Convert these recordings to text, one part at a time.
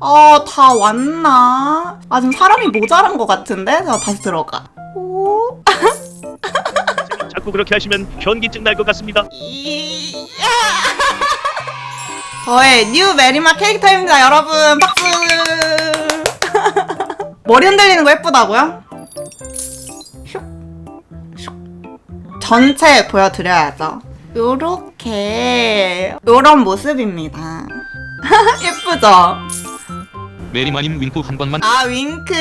아, 다 왔나? 아, 지금 사람이 모자란 것 같은데? 자, 다시 들어가. 오, 자꾸 그렇게 하시면 현기증 날 것 같습니다. 이... 저의 뉴 메리마 캐릭터입니다, 여러분. 박수! 머리 흔들리는 거 예쁘다고요? 슉, 슉. 전체 보여드려야죠. 요렇게, 요런 모습입니다. 예쁘죠? 메리마님 윙크 한 번만. 아 윙크.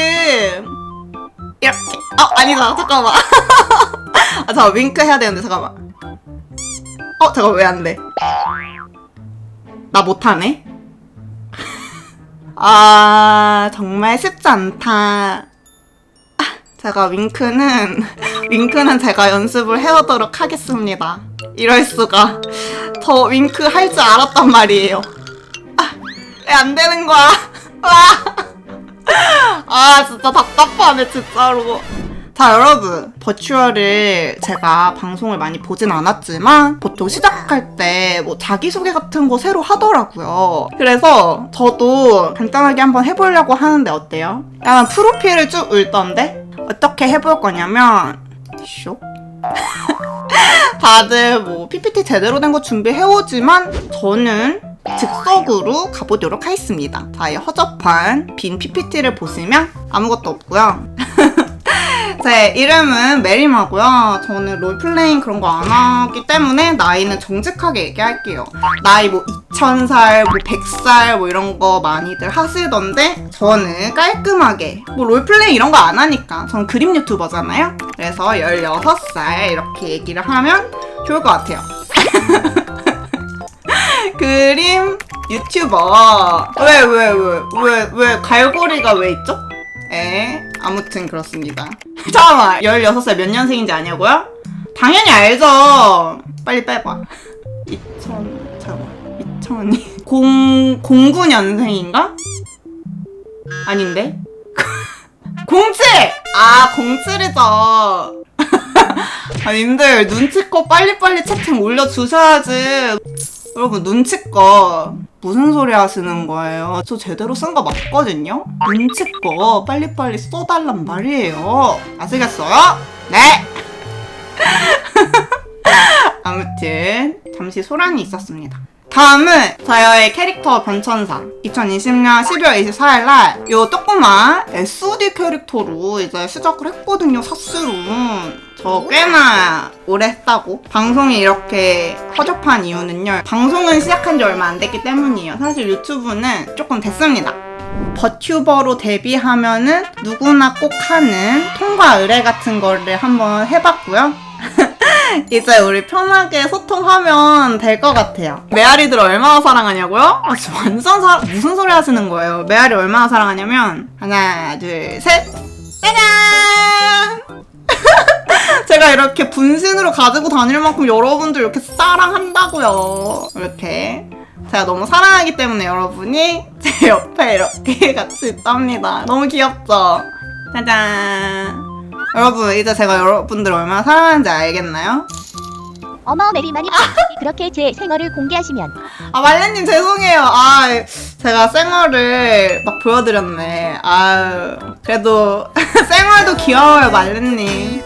이렇게. 어 아니다. 잠깐만. 아 잠깐 윙크 해야 되는데 잠깐만. 어 잠깐 왜 안 돼? 나 못하네? 아 정말 쉽지 않다. 아, 제가 윙크는 윙크는 제가 연습을 해오도록 하겠습니다 이럴 수가. 저 윙크 할 줄 알았단 말이에요. 아, 왜 안 되는 거야? 와. 아 진짜 답답하네 진짜로. 자 여러분. 버추얼을 제가 방송을 많이 보진 않았지만 보통 시작할 때 뭐 자기소개 같은 거 새로 하더라고요. 그래서 저도 간단하게 한번 해보려고 하는데 어때요? 약간 프로필을 쭉 읽던데? 어떻게 해볼 거냐면 쇼 다들 뭐 PPT 제대로 된 거 준비해오지만 저는 즉석으로 가보도록 하겠습니다. 자, 이 허접한 빈 PPT를 보시면 아무것도 없고요. 제 이름은 메리마고요. 저는 롤플레잉 그런 거 안 하기 때문에 나이는 정직하게 얘기할게요. 나이 뭐 2000살, 뭐 100살 뭐 이런 거 많이들 하시던데 저는 깔끔하게 뭐 롤플레잉 이런 거 안 하니까 저는 그림 유튜버잖아요. 그래서 16살 이렇게 얘기를 하면 좋을 것 같아요. 그림 유튜버 왜 왜 왜 왜 왜 갈고리가 왜 있죠? 에 아무튼 그렇습니다 잠깐만 16살 몇 년생인지 아냐고요? 당연히 알죠 빨리 빼봐 2000 잠깐만 2000이 0 09년생인가? 아닌데? 07! 아 07이죠 아 님들 눈치껏 빨리빨리 채팅 올려주셔야지 여러분 눈치껏 무슨 소리 하시는 거예요? 저 제대로 쓴 거 맞거든요? 눈치껏 빨리빨리 써달란 말이에요. 아시겠어요? 네! 아무튼 잠시 소란이 있었습니다. 다음은 저의 캐릭터 변천사. 2020년 12월 24일 날요 조그만 SOD 캐릭터로 이제 시작을 했거든요 사실은. 저 꽤나 오래 했다고. 방송이 이렇게 허접한 이유는요 방송은 시작한 지 얼마 안 됐기 때문이에요. 사실 유튜브는 조금 됐습니다. 버튜버로 데뷔하면은 누구나 꼭 하는 통과 의뢰 같은 거를 한번 해봤고요 이제 우리 편하게 소통하면 될 것 같아요. 메아리들 얼마나 사랑하냐고요? 아, 저 완전 사 무슨 소리 하시는 거예요? 메아리 얼마나 사랑하냐면 하나, 둘, 셋, 짜잔! 제가 이렇게 분신으로 가지고 다닐 만큼 여러분들 이렇게 사랑한다고요. 이렇게. 제가 너무 사랑하기 때문에 여러분이 제 옆에 이렇게 같이 있답니다. 너무 귀엽죠? 짜잔. 여러분, 이제 제가 여러분들 얼마나 사랑하는지 알겠나요? 어머 메리마님 그렇게 제 생얼을 공개하시면 아, 말레님 죄송해요. 아, 제가 쌩얼을 막 보여드렸네. 아유, 그래도 쌩얼도 귀여워요, 말레님.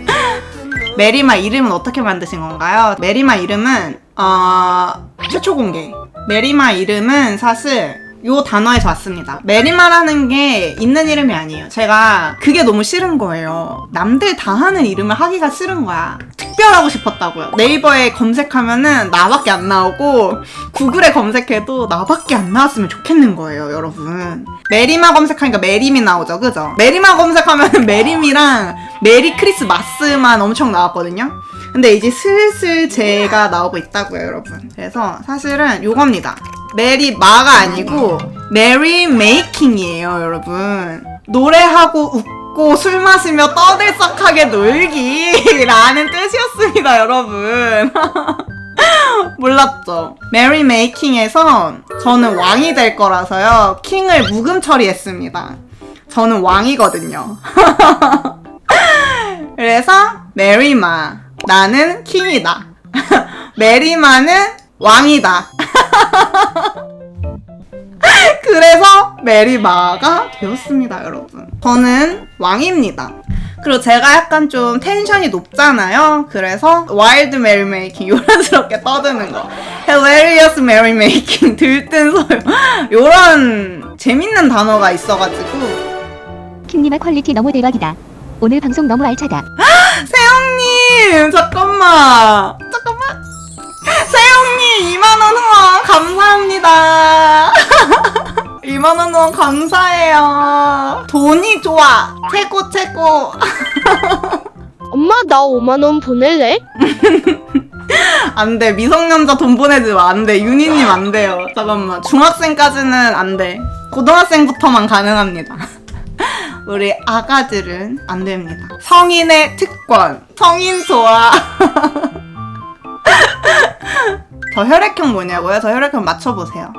메리마 이름은 어떻게 만드신 건가요? 메리마 이름은 어, 최초 공개. 메리마 이름은 사실 요 단어에서 왔습니다. 메리마라는 게 있는 이름이 아니에요. 제가 그게 너무 싫은 거예요. 남들 다 하는 이름을 하기가 싫은 거야. 특별하고 싶었다고요. 네이버에 검색하면은 나밖에 안 나오고 구글에 검색해도 나밖에 안 나왔으면 좋겠는 거예요, 여러분. 메리마 검색하니까 메림이 나오죠, 그죠? 메리마 검색하면은 메림이랑 메리 크리스마스만 엄청 나왔거든요. 근데 이제 슬슬 제가 나오고 있다고요, 여러분. 그래서 사실은 요겁니다. 메리 마가 아니고 메리 메이킹이에요, 여러분. 노래하고 웃고 술 마시며 떠들썩하게 놀기라는 뜻이었습니다, 여러분. 몰랐죠? 메리 메이킹에서 저는 왕이 될 거라서요. 킹을 묵음 처리했습니다. 저는 왕이거든요. 그래서 메리마 나는 킹이다. 메리마는 왕이다. 그래서 메리마가 되었습니다, 여러분. 저는 왕입니다. 그리고 제가 약간 좀 텐션이 높잖아요. 그래서 와일드 메리메이킹 요란스럽게 떠드는 거. hilarious merrymaking 들뜬 소요. 요런 재밌는 단어가 있어가지고 킴님의 퀄리티 너무 대박이다. 오늘 방송 너무 알차다. 세영님 잠깐만 잠깐만 세영님 2만원 후원 감사합니다 2만원 후원 감사해요. 돈이 좋아. 최고 최고. 엄마 나 5만 원 보낼래? 안 돼. 미성년자 돈 보내지 마. 안 돼. 윤희님 안 돼요. 잠깐만. 중학생까지는 안 돼. 고등학생부터만 가능합니다. 우리 아가들은 안 됩니다. 성인의 특권. 성인 좋아. 저 혈액형 뭐냐고요? 저 혈액형 맞춰보세요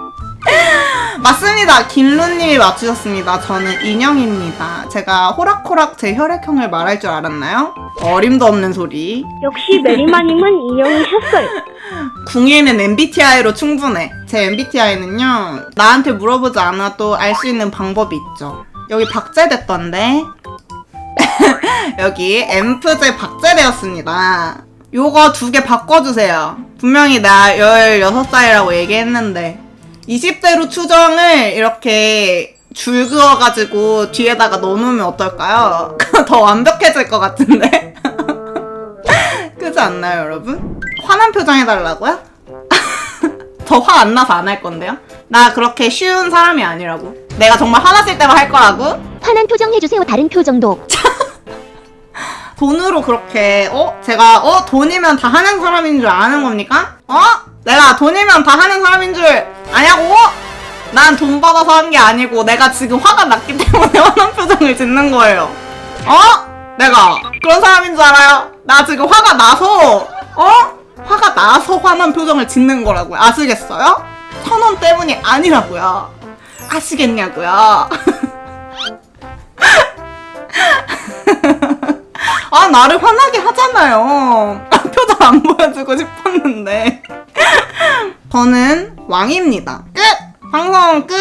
맞습니다. 김루님이 맞추셨습니다. 저는 인형입니다. 제가 호락호락 제 혈액형을 말할 줄 알았나요? 어림도 없는 소리. 역시 메리마님은 인형이셨어요. 궁예는 MBTI로 충분해. 제 MBTI는요, 나한테 물어보지 않아도 알 수 있는 방법이 있죠. 여기 박제됐던데. 여기 엠프제 박제되었습니다. 요거 두 개 바꿔주세요. 분명히 나 16살이라고 얘기했는데, 20대로 추정을 이렇게 줄 그어가지고 뒤에다가 넣어놓으면 어떨까요? 더 완벽해질 것 같은데? 그지 않나요, 여러분? 화난 표정 해달라고요? 저화안 나서 안 할 건데요? 나 그렇게 쉬운 사람이 아니라고. 내가 정말 화났을 때만 할 거라고? 화난 표정 해주세요. 다른 표정도. 돈으로 그렇게, 어? 제가, 어? 돈이면 다 하는 사람인 줄 아는 겁니까? 어? 내가 돈이면 다 하는 사람인 줄 아냐고? 난 돈 받아서 한 게 아니고 내가 지금 화가 났기 때문에 화난 표정을 짓는 거예요. 어? 내가 그런 사람인 줄 알아요? 나 지금 화가 나서, 어? 화가 나서 화난 표정을 짓는 거라고요. 아시겠어요? 천 원 때문이 아니라고요. 아시겠냐고요? 아, 나를 화나게 하잖아요. 아, 표정 안 보여주고 싶었는데. 저는 왕입니다. 끝! 방송 끝!